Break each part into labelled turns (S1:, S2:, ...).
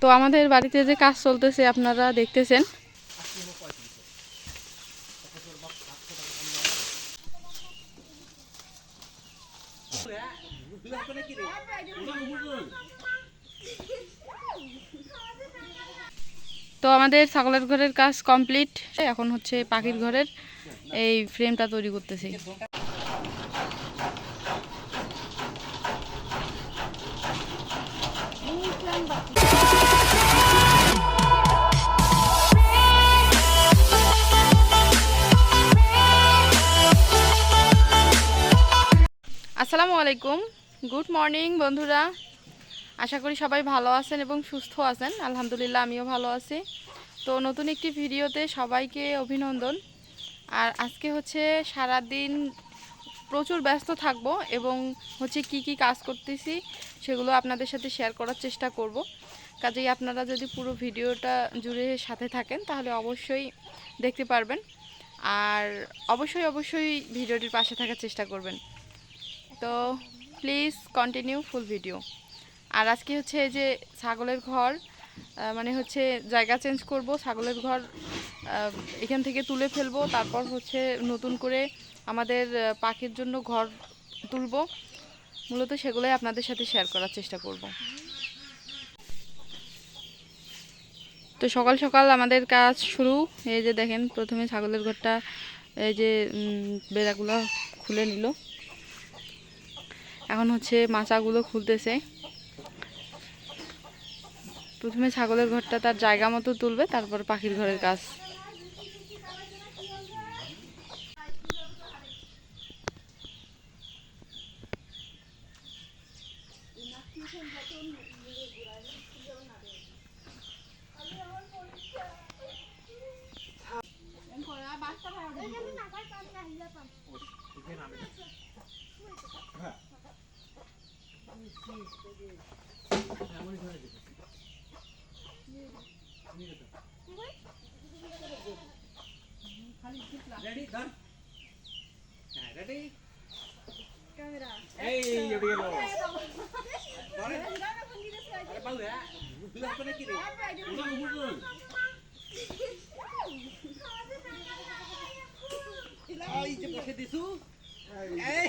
S1: তো আমাদের বাড়িতে যে কাজ চলতেছে, আপনারা দেখতেছেন। তো আমাদের ছাগলের ঘরের কাজ কমপ্লিট। এখন হচ্ছে পাখির ঘরের এই ফ্রেমটা তৈরি করতেছি। আসসালামু আলাইকুম। গুড মর্নিং বন্ধুরা। আশা করি সবাই ভালো আছেন এবং সুস্থ আছেন। আলহামদুলিল্লাহ, আমিও ভালো আছি। তো নতুন একটি ভিডিওতে সবাইকে অভিনন্দন। আর আজকে হচ্ছে সারা দিন প্রচুর ব্যস্ত থাকব এবং হচ্ছে কি কি কাজ করতেছি সেগুলো আপনাদের সাথে শেয়ার করার চেষ্টা করব। কাজেই আপনারা যদি পুরো ভিডিওটা জুড়ে সাথে থাকেন, তাহলে অবশ্যই দেখতে পারবেন। আর অবশ্যই অবশ্যই ভিডিওটির পাশে থাকার চেষ্টা করবেন। তো প্লিজ কন্টিনিউ ফুল ভিডিও আর আজকে হচ্ছে এই যে ছাগলের ঘর মানে হচ্ছে জায়গা চেঞ্জ করব, ছাগলের ঘর এখান থেকে তুলে ফেলব, তারপর হচ্ছে নতুন করে আমাদের পাখির জন্য ঘর তুলব। মূলত সেগুলোই আপনাদের সাথে শেয়ার করার চেষ্টা করব। তো সকাল সকাল আমাদের কাজ শুরু। এই যে দেখেন, প্রথমে ছাগলের ঘরটা, এই যে বেড়াগুলো খুলে নিল। এখন হচ্ছে মাচাগুলো খুলতেছে। প্রথমে ছাগলের ঘরটা তার জায়গা মতো তুলবে, তারপর পাখির ঘরের কাজ
S2: রেডি ডান হ্যাঁ রেডি ক্যামেরা এই উঠে গেল আরে পালু হ্যাঁ বুঝলা করে কি রে উনা বুঝলো এই যে বসে দিছু এই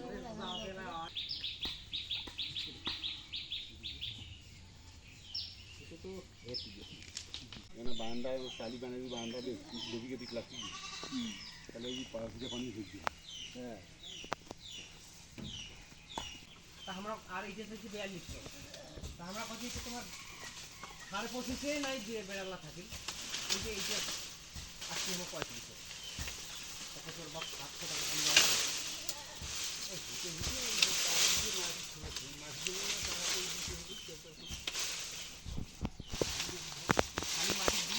S3: এখানে বারান্দা শালি বানাবি বারান্দা দিয়ে গভীর গভীর প্লাস্টিক তাহলে ওই পাশ দিয়ে পানি ঢুকবে। হ্যাঁ।
S2: তা আমরা আর এই যে দেখছি বিয়াল্লিশ তা আমরা কত হচ্ছে তোমার সাড়ে পঁচিশে নাই যে বেড়াগুলা থাকে, এই যে এই যে আশি হবে পঁয়ত্রিশ। তোর বাপ, সাতশো টাকা কম দেওয়া। এই হেঁটে হেঁটে মাছ মাছগুলো না তারা এই দিকে হেঁটে চলতে চলতে। খালি মাটি দিয়া তিরপাল দিতে দিতে হবে তিরপাল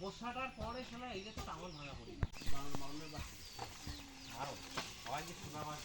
S2: বর্ষাটার পরে শোনা এই যে তো টাঙন ভাঙা পড়ি মাউলের বাকি আরও হয় যে সোনা মাছ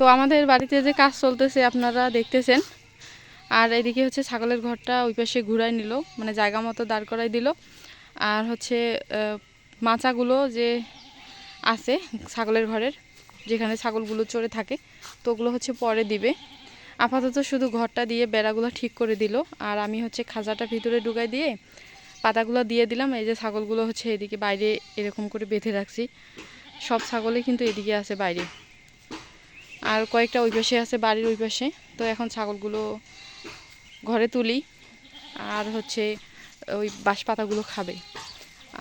S1: তো আমাদের বাড়িতে যে কাজ চলতেছে আপনারা দেখতেছেন। আর এদিকে হচ্ছে ছাগলের ঘরটা ওই পাশে ঘুরাই নিল মানে জায়গা মতো দাঁড় করাই দিল। আর হচ্ছে মাচাগুলো যে আছে ছাগলের ঘরের, যেখানে ছাগলগুলো চড়ে থাকে, তো ওগুলো হচ্ছে পরে দিবে। আপাতত শুধু ঘরটা দিয়ে বেড়াগুলো ঠিক করে দিল, আর আমি হচ্ছে খাঁচাটা ভিতরে ঢুকাই দিয়ে পাতাগুলো দিয়ে দিলাম। এই যে ছাগলগুলো হচ্ছে এদিকে বাইরে এরকম করে বেঁধে রাখছি। সব ছাগলই কিন্তু এদিকে আছে বাইরে। আর কয়েকটা ওই পাশে আছে বাড়ির ওই পাশে। তো এখন ছাগলগুলো ঘরে তুলি। আর হচ্ছে ওই বাঁশ পাতাগুলো খাবে।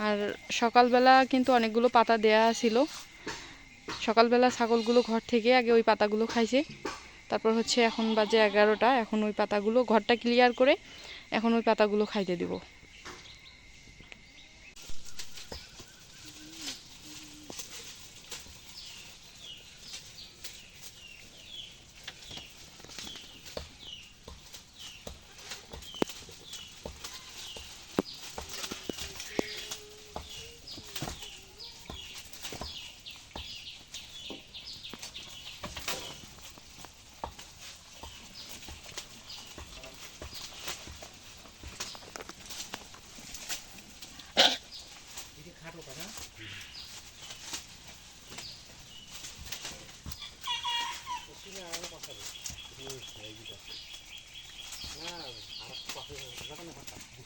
S1: আর সকালবেলা কিন্তু অনেকগুলো পাতা দেয়া ছিল। সকালবেলা ছাগলগুলো ঘর থেকে আগে ওই পাতাগুলো খাইছে। তারপর হচ্ছে এখন বাজে এগারোটা। এখন ওই পাতাগুলো ঘরটা ক্লিয়ার করে এখন ওই পাতাগুলো খাইতে দিব।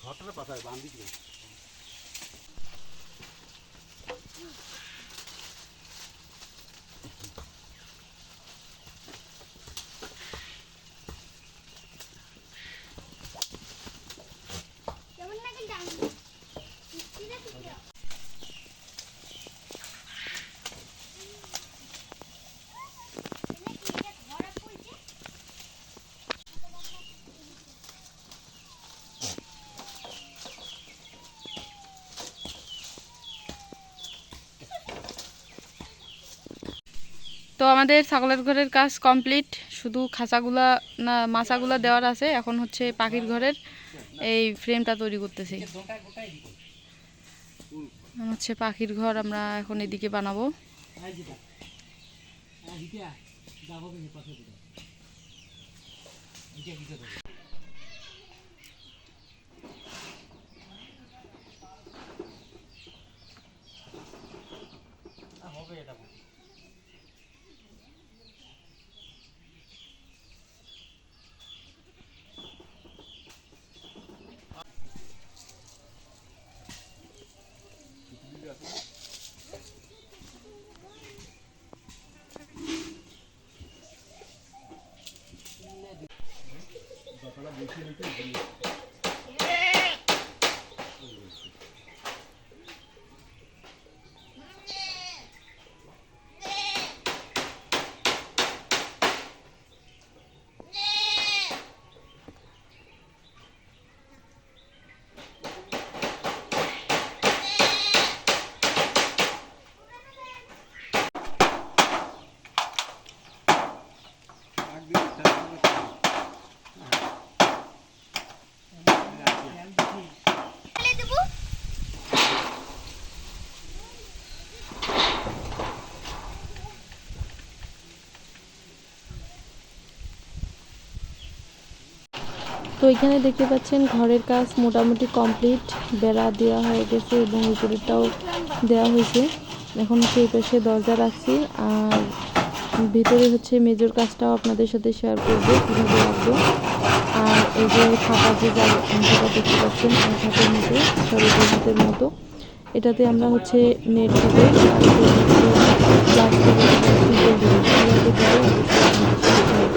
S3: ঘরটা পাতায় বান দিকে।
S1: তো আমাদের ছাগলের ঘরের কাজ কমপ্লিট। শুধু খাঁচাগুলা না মাছাগুলা দেওয়ার আছে। এখন হচ্ছে পাখির ঘরের এই ফ্রেমটা তৈরি করতেছি। হচ্ছে পাখির ঘর আমরা এখন এদিকে বানাবো। তো এখানে দেখতে পাচ্ছেন ঘরের কাজ মোটামুটি কমপ্লিট। বেড়া দেওয়া হয়ে গেছে এবং উপরেরটাও দেওয়া হয়েছে। এখন সেই পাশে দরজা রাখছি আর ভিতরে হচ্ছে মেজর কাজটাও আপনাদের সাথে শেয়ার করব কীভাবে রাখব। আর এই যে ফাঁকা যে অংশটা দেখতে পাচ্ছেন এক হাতের মতো, সরি হাতের মতো। এটাতে আমরা হচ্ছে নেট দেবো, আর এতে হচ্ছে প্লাস্টিকের টিপল দেবো কীভাবে দেবো অবশ্যই আপনাদের সাথে share করব।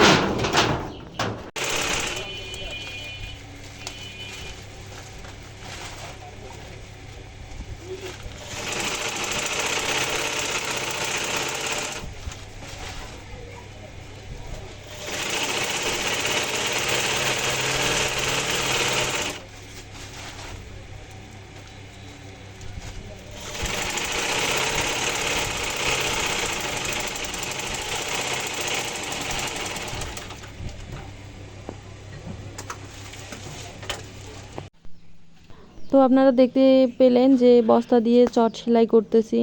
S1: তো আপনারা দেখতে পেলেন যে বস্তা দিয়ে চট সেলাই করতেছি।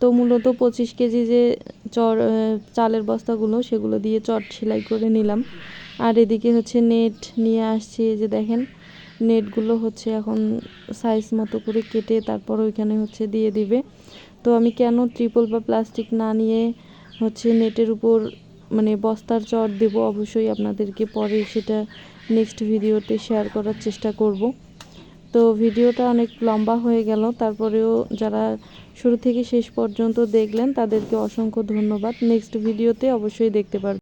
S1: তো মূলত পঁচিশ কেজি যে চর চালের বস্তাগুলো, সেগুলো দিয়ে চট সেলাই করে নিলাম। আর এদিকে হচ্ছে নেট নিয়ে আসছি যে দেখেন, নেটগুলো হচ্ছে এখন সাইজ মতো করে কেটে তারপর ওইখানে হচ্ছে দিয়ে দিবে। তো আমি কেন ট্রিপল বা প্লাস্টিক না নিয়ে হচ্ছে নেটের উপর মানে বস্তার চট দেব? অবশ্যই আপনাদেরকে পরে সেটা নেক্সট ভিডিওতে শেয়ার করার চেষ্টা করব। তো ভিডিওটা অনেক লম্বা হয়ে গেল। তারপরেও যারা শুরু থেকে শেষ পর্যন্ত দেখলেন, তাদেরকে অসংখ্য ধন্যবাদ। নেক্সট ভিডিওতে অবশ্যই দেখতে পারবেন।